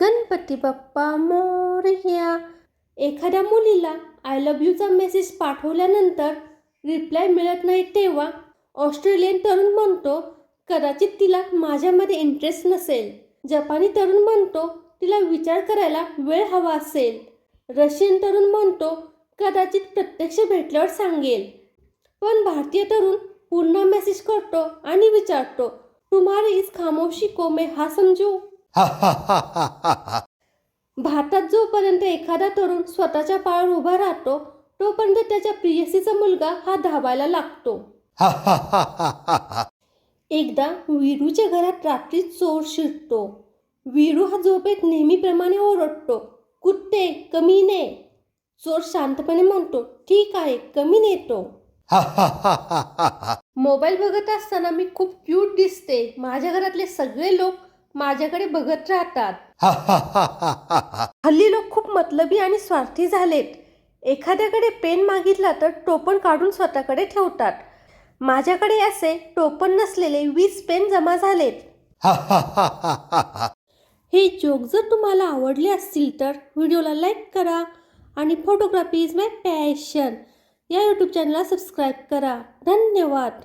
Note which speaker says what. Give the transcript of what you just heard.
Speaker 1: गणपती बाप्पा मोरया. एखाद्या मुलीला I love यूचा मेसेज पाठवल्यानंतर रिप्लाय मिळत नाही तेव्हा ऑस्ट्रेलियन तरुण म्हणतो कदाचित तिला माझ्यामध्ये इंटरेस्ट नसेल. जपानी तरुण म्हणतो तिला विचार करायला वेळ हवा असेल. रशियन तरुण म्हणतो कदाचित प्रत्यक्ष भेटल्यावर सांगेल. पण भारतीय तरुण पुन्हा मेसेज करतो आणि विचारतो तुम्हारी इस खामोशी को मैं हा समजू भारतात जोपर्यंत एखादा तरुण स्वतःच्या पायावर उभा राहतो तोपर्यंत त्याच्या प्रियसीचा मुलगा हा धावायला लागतो. एकदा वीरूच्या घरात रात्री चोर शिरतो. वीरू हा झोपेत नेहमीप्रमाणे ओरडतो कुत्ते कमीने चोर शांतपणे म्हणतो ठीक आहे कमी नेतो. मोबाईल बघत असताना मी खूप क्यूट दिसते. माझ्या घरातले सगळे लोक माझ्याकडे बघत राहतात. हल्ली लोक खूप मतलबी आणि स्वार्थी झालेत. एखाद्याकडे पेन मागितला तर टोपण काढून स्वतःकडे ठेवतात. माझ्याकडे असे टोपण नसलेले वीस पेन जमा झालेत. हे जोक जर तुम्हाला आवडले असतील तर व्हिडिओला लाईक करा आणि फोटोग्राफी इज माय पॅशन या यूट्यूब चॅनलला सबस्क्राईब करा. धन्यवाद.